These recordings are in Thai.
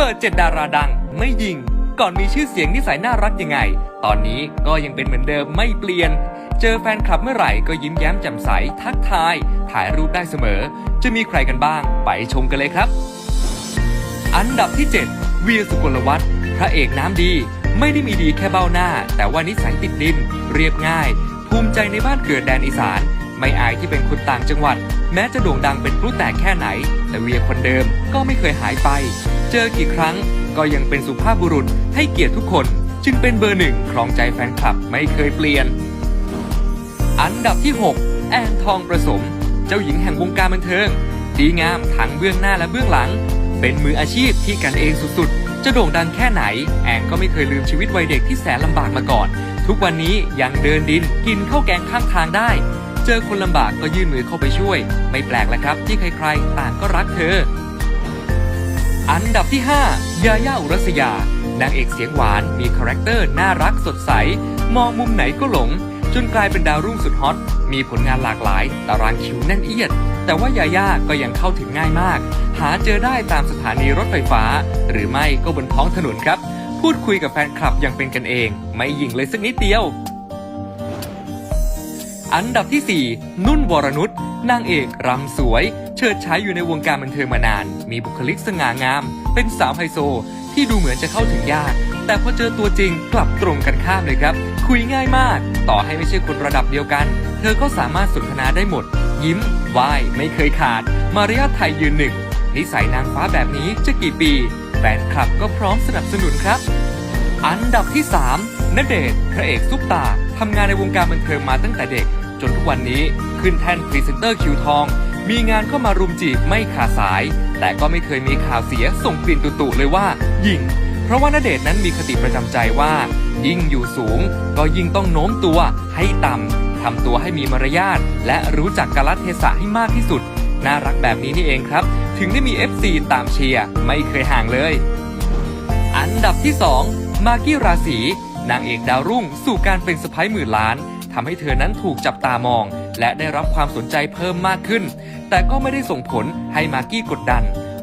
เปิดเจ็ดดาราดัง ไม่ยิง ก่อนมีชื่อเสียงนิสัยน่ารักยังไง ตอนนี้ก็ยังเป็นเหมือนเดิมไม่เปลี่ยน เจอแฟนคลับเมื่อไหร่ก็ยิ้มแย้มแจ่มใสทักทาย ถ่ายรูปได้เสมอ จะมีใครกันบ้าง ไปชมกันเลยครับ อันดับที่ 7 เวียสุกลวัฒน์พระเอกน้ำดี ไม่ได้มีดีแค่เบ้าหน้า แต่ว่านิสัยติดดิน เรียบง่าย ภูมิใจในบ้านเกิดแดนอีสานไม่อายที่เป็นคนต่างจังหวัด แม้จะโด่งดังเป็นพลุแตกแค่ไหน แต่เวียคนเดิมก็ไม่เคยหายไป เจอกี่ครั้งก็ยังเป็นสุภาพบุรุษให้เกียรติทุกคน จึงเป็นเบอร์หนึ่งครองใจแฟนคลับไม่เคยเปลี่ยน อันดับที่ 6 แอนทองประสม เจ้าหญิงแห่งวงการบันเทิงดีงามทั้งเบื้องหน้าและเบื้องหลัง เป็นมืออาชีพที่กันเองสุดๆ จะโด่งดังแค่ไหน แอนก็ไม่เคยลืมชีวิตวัยเด็กที่แสนลำบากมาก่อน ทุกวันนี้ยังเดินดินกินข้าวแกงข้างทางได้ เจอคนลำบากก็ยื่นมือเข้าไปช่วย ไม่แปลกแล้วครับที่ใครๆ ต่างก็รักเธอ อันดับที่ 5 ยาย่าอุรัสยา นางเอกเสียงหวานมีคาแรคเตอร์น่ารักสดใส มองมุมไหนก็หลง จนกลายเป็นดาวรุ่งสุดฮอต มีผลงานหลากหลาย ตารางคิวแน่นเอียด แต่ว่ายาย่าก็ยังเข้าถึงง่ายมาก หาเจอได้ตามสถานีรถไฟฟ้า หรือไม่ก็บนท้องถนนครับ พูดคุยกับแฟนคลับอย่างเป็นกันเอง ไม่หยิ่งเลยสักนิดเดียว อันดับที่ 4 นุ่นวรนุช นางเอกรำสวย เชิดฉายอยู่ในวงการบันเทิงมานาน มีบุคลิกสง่างาม เป็นสาวไฮโซ ที่ดูเหมือนจะเข้าถึงยาก แต่พอเจอตัวจริงกลับตรงกันข้ามเลยครับ คุยง่ายมาก ต่อให้ไม่ใช่คนระดับเดียวกัน เธอก็สามารถสนทนาได้หมด ยิ้มไหวไม่เคยขาด มารยาทไทยยืนหนึ่งนิสัยนางฟ้าแบบนี้จะกี่ปีแฟนคลับก็พร้อมสนับสนุนครับ อันดับที่ 3ณเดชน์พระเอกซุปตาทำงานในวงการบันเทิงมาตั้งแต่เด็ก จนทุกวันนี้ ขึ้นแท่นพรีเซนเตอร์คิวทอง มีงานเข้ามารุมจีบไม่ขาดสาย แต่ก็ไม่เคยมีข่าวเสียส่งกลิ่นตุๆเลยว่ายิงเพราะว่าณเดชน์นั้นมีคติประจำใจว่า ยิ่งอยู่สูง ก็ยิ่งต้องโน้มตัวให้ต่ำทำตัวให้มีมารยาทและรู้จักกาลเทศะให้มากที่สุด น่ารักแบบนี้นี่เองครับ ถึงได้มี FC ตามเชียร์ไม่เคยห่างเลย อันดับที่ 2 มากกี้ราศีนางเอกดาวรุ่งสู่การเป็นสะพ้ายหมื่นล้านทำให้เธอนั้นถูกจับตามอง และได้รับความสนใจเพิ่มมากขึ้น แต่ก็ไม่ได้ส่งผลให้มากกี้กดดัน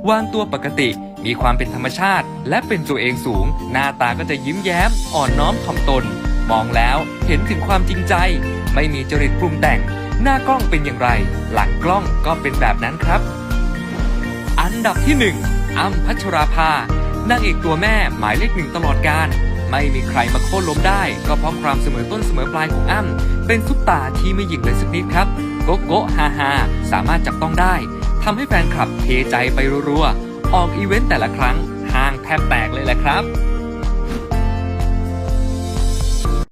วางตัวปกติ มีความเป็นธรรมชาติ และเป็นตัวเองสูง หน้าตาก็จะยิ้มแย้ม อ่อนน้อมถ่อมตน มองแล้วเห็นถึงความจริงใจ ไม่มีจริตปรุงแต่ง หน้ากล้องเป็นอย่างไร หลังกล้องก็เป็นแบบนั้นครับ อันดับที่ 1อ้ำพัชราภานางเอกตัวแม่หมายเลขหนึ่งตลอดการ ไม่มีใครมาโค่นล้มได้ ก็เพราะความเสมอต้นเสมอปลายของอ้ำ เป็นซุปตาที่ไม่หยิ่งเลยสักนิดครับ โกโก้ฮาฮาสามารถจับต้องได้ทำให้แฟนคลับเทใจไปรัวๆออกอีเวนต์แต่ละครั้งห้างแทบแตกเลยแหละครับ